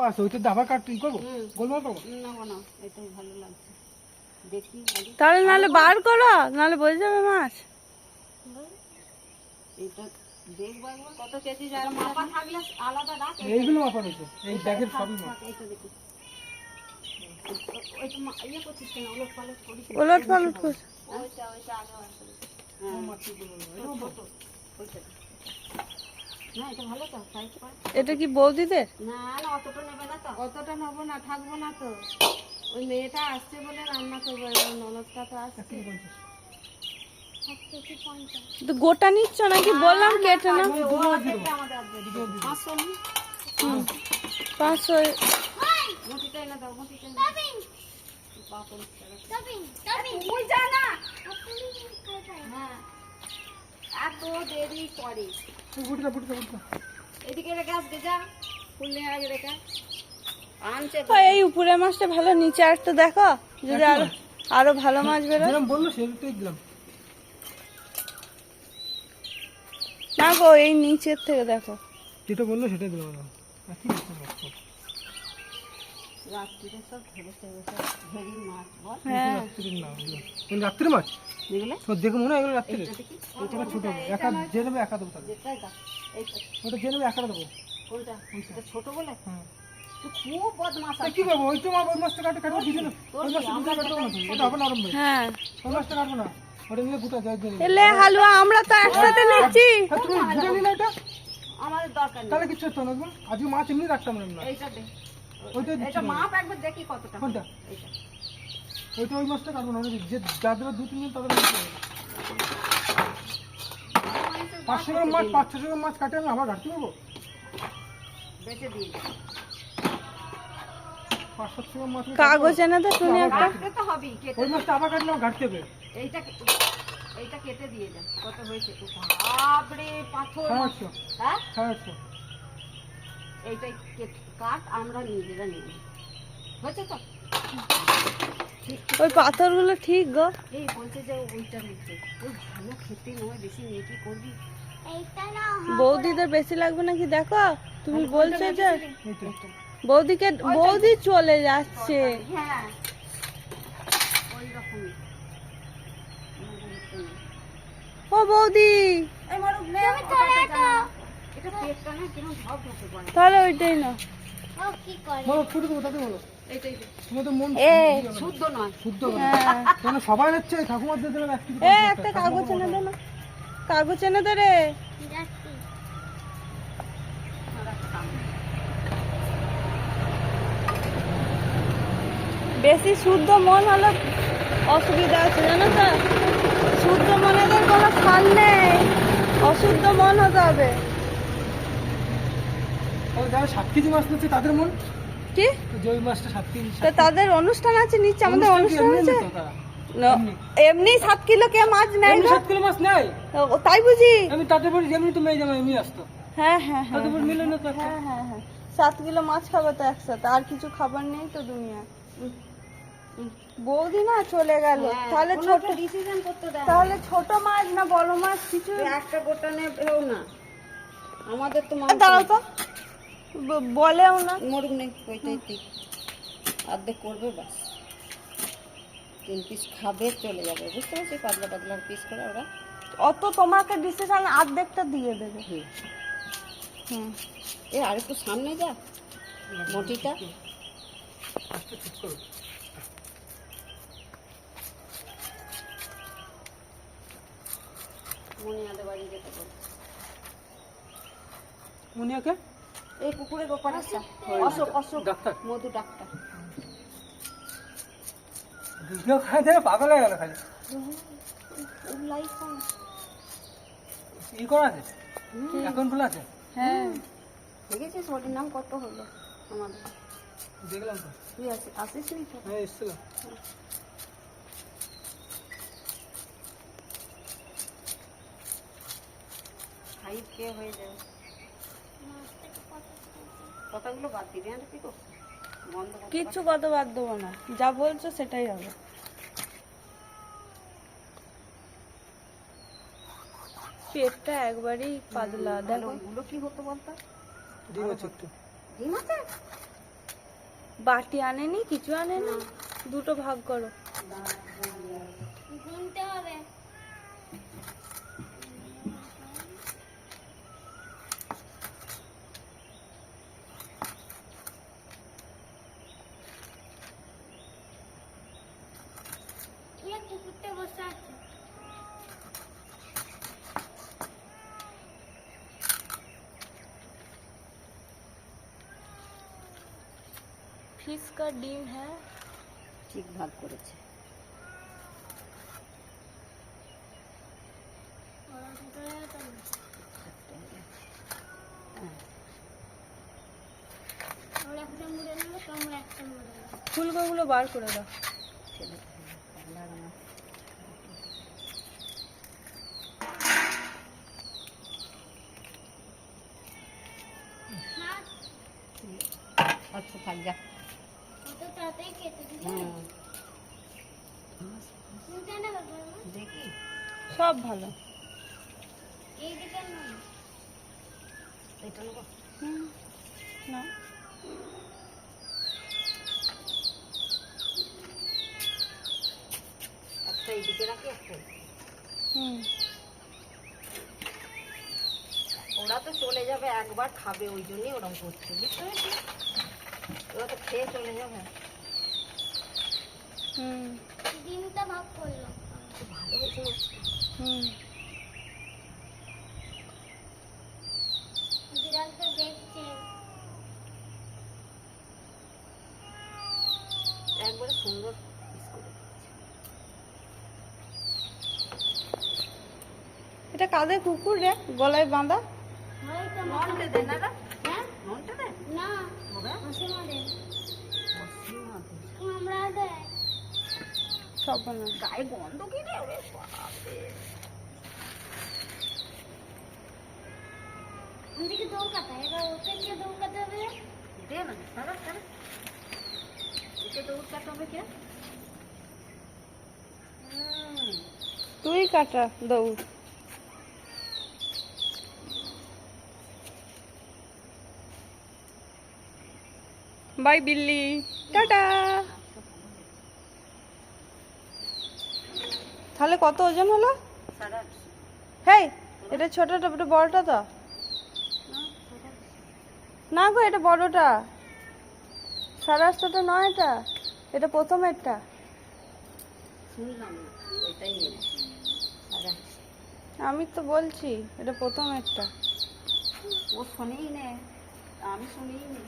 Pass ওইটা দাবার কাট ই করব? গোলমাল করব? না না এটাই ভালো লাগছে। দেখি তাহলে নাহলে বার করো নাহলে বোঝা যাবে মাছ। এটা দেখব একবার কত কেজি যায় মাপা থাকলে আলাদা রাখ এইগুলো মাপা রয়েছে এই ব্যাগের সবই মাপ। এইটা দেখি। ওইটা মা- করছিস কেন ওলট পালট করিস না। ওলট পালট কর। ওইটা ওইটা আগে বার হ্যাঁ। ছোট, ওইটা দে। না এটা ভালো তো সাইজ কর এটা কি বৌদিদের? না না অতটা নেবে না তো অতটা নেব না থাকব না তো। ওই মেয়েটা আসছে বলে রান্না করব এবার ননদটা তো আসছে। গোটা নিচ্ছ নাকি? বললাম কেটে না। পাঁচশো। হ্যাঁ। দেরি করে। বুটিটা বুটিটা বুটিটা। এদিকে রেখে আসবে যা ফুল আগে রেখে আনছে এই উপরে মাছটা ভালো নিচে আর দেখো যদি আরও আরও ভালো মাছ বেরো যেরকম বলল সেটাই দিলাম। না গো এই নিচের থেকে দেখো। যেটা বলল সেটাই দিলাম। কি? রাত্রিরে সব ধরে ফেলে মাছ বল। হ্যাঁ। রাত্রির না ওগুলো। ওগুলো রাত্রির মাছ? দেখলে তো দেখে মনে হয় এগুলো রাত্রির। এটা ছোট একা যে নেবে একা দেবো তাহলে। যেটাই দাও এইটা। ওটা যে নেবে একা দেবো। কোনটা ছোট বলে? হ্যাঁ। তুই খুব বদমাশ তা কি করব? ওই তো আমার ওই মাছটা কাটে কাটবো দিদি না ওই মাছটা কাটবো না ওটা হবে নরম ভাই হ্যাঁ। ওই মাছটা কাটবো না। ওটা নিলে গোটা যায় যায় এলে হালুয়া আমরা তো একসাথে নিচ্ছি। হ্যাঁ তুমি নিলে এটা আমাদের দরকার তাহলে কিছু হতো না আজকে মাছ এমনি রাখতাম না আমরা। এইটা দে। ওইটাই এটা মাপ একবার দেখি কতটা কোনটা? এইটা। ওইটা ওই মাছটা কাটবো না যে যাদের দু তিন দিন তাদের পাঁচশো গ্রাম মাছ পাঁচ ছশো গ্রাম মাছ কাটে আমি আবার ঘাটতে পারব? বেঁচে দিয়ে কাগজ এনে দে শুনি একটা। তো হবেই কেটে ওই মাছটা আবার কাটলে ঘাটতে হবে। এইটা এইটা কেটে দিয়ে দেন কত হয়েছে বাপরে পাথর। হ্যাঁ? এইটাই কেটে কাট আমরা নিজেরা নিয়ে নিই। হয়েছে তো? ওই পাথরগুলো ঠিক গো। এই বলছে যে ওইটা নিতে। ওই ভালো খেতে নয় বেশি নিয়ে কি করবি? বৌদিদের বেশি লাগবে নাকি? দেখো তুমি বলছো যে বৌদিকে বৌদি চলে যাচ্ছে। হ্যাঁ। ওই রকমই ও বৌদি! এই মরুক তাহলে ওইটাই না বলো ছুটি দেবো তাতে বলো। তুমি তো মন শুদ্ধ নয়। শুদ্ধ হ্যাঁ। কেন সবাই ঠাকুমার এ একটা কাগজ এনে দে না। কাগজ এনে দে রে। বেশি শুদ্ধ মন হলে অসুবিধা আছে জানো তো? শুদ্ধ মনেদের কোনো ফান নেই। অশুদ্ধ মন হতে হবে। যারা সাত কেজি মাছ নিচ্ছে তাদের মন? কি? তো মাছটা সাত কেজি তো তাদের অনুষ্ঠান আছে নিচ্ছে আমাদের অনুষ্ঠান আছে? এমনি। সাত কিলো কে মাছ নেয় সাত কিলো মাছ নেয়? তাই বুঝি? আমি তাদের বাড়ি যেমনি তো মেয়ে জামা এমনি আসতো। হ্যাঁ হ্যাঁ হ্যাঁ মিলে না তো একটা। হ্যাঁ হ্যাঁ হ্যাঁ। সাত কিলো মাছ খাবে তো একসাথে আর কিছু খাবার নেই তো দুনিয়া। বৌদি না চলে গেল। তাহলে ছোট ডিসিশন করতে তাহলে ছোট মাছ না বড় মাছ কিছু? একটা গোটা নেবেও না। আমাদের তো দাঁড়াও তো। বলেও না। মরুক নেই ওইটাই ঠিক। অর্ধেক করবে বাস তিন পিস খাবে চলে যাবে। বুঝতে পারছি? পাতলা পাতলা পিস করে ওরা। অত তোমাকে ডিসিশন অর্ধেকটা দিয়ে দেবে। হুম। এ আর একটু সামনে যা মটিটা। মনিয়াদের বাড়ি যেতে বল। মুনিয়াকে? এই কুকুরের ওপার আছে অশোক অশোক ডাক্তার। মধু ডাক্তার। দুধ খাই দেবে পাগল হয়ে গেল খালি। ই করা আছে? অ্যাকাউন্ট খোলা আছে? হ্যাঁ। দেখেছিস ওটির নাম কত হলো আমাদের? দেখলাম তো। তুই আসিস আসিস নি তো? হ্যাঁ এসেছিলাম। ফাইভ কে হয়ে যাবে। কথাগুলো বাদ দিবি হ্যাঁ কি কিচ্ছু বাদ দেবো না। যা বলছো সেটাই হবে। পেটটা একবারই পাতলা। দেখো। ওইগুলো কি হতো বলতো? ডিম আছে একটু। ডিম আছে? বাটি আনেনি কিছু আনেনি? দুটো ভাগ করো। একটা মুড়ে নেবে তোমরা একটা মুড়ে নেবে। ফুলকোগুলো বার করে দাও ছেলে পাগলা আমার। মা আচ্ছা থাক যা সব ভালো। এই দিকে নয় এটা নেব। হুম না। একটা এইদিকে রাখি একটা হুম। ওরা তো চলে যাবে একবার খাবে ওই জন্যই ওরকম করছে বুঝতে পেরেছিস? ওরা তো খেয়ে চলে যাবে হুম ডিমটা ভাগ করলাম ভালো হয়েছে না? হুম বিড়ালটা দেখছে একবারে সুন্দর। এটা কাদের কুকুর রে গলায় বাঁধা হয়তো ননটে দে না রে? হ্যাঁ ননটে দে? না হবে? হাসি মারে অসীমা দে। আমরা দেয় সব বানা গায়ে গন্ধ কি রে ওরে বাপরে। আমাদেরকে দৌড়াতে এবার ওকে কে দৌড়াতে হবে দে না, সারা, সারা। একে দৌড় কাটাবে কে? তুই কাটা দৌড় বাই বিল্লি টাটা তাহলে কত ওজন হলো। হেই এটা ছোটটা এটা বড়টা তো। না, গো এটা বড়টা। সাড়ে আটশোটা নয় এটা এটা প্রথমেরটা। আমি তো বলছি এটা প্রথমেরটা ও শোনেই নে আমি শুনেই নি।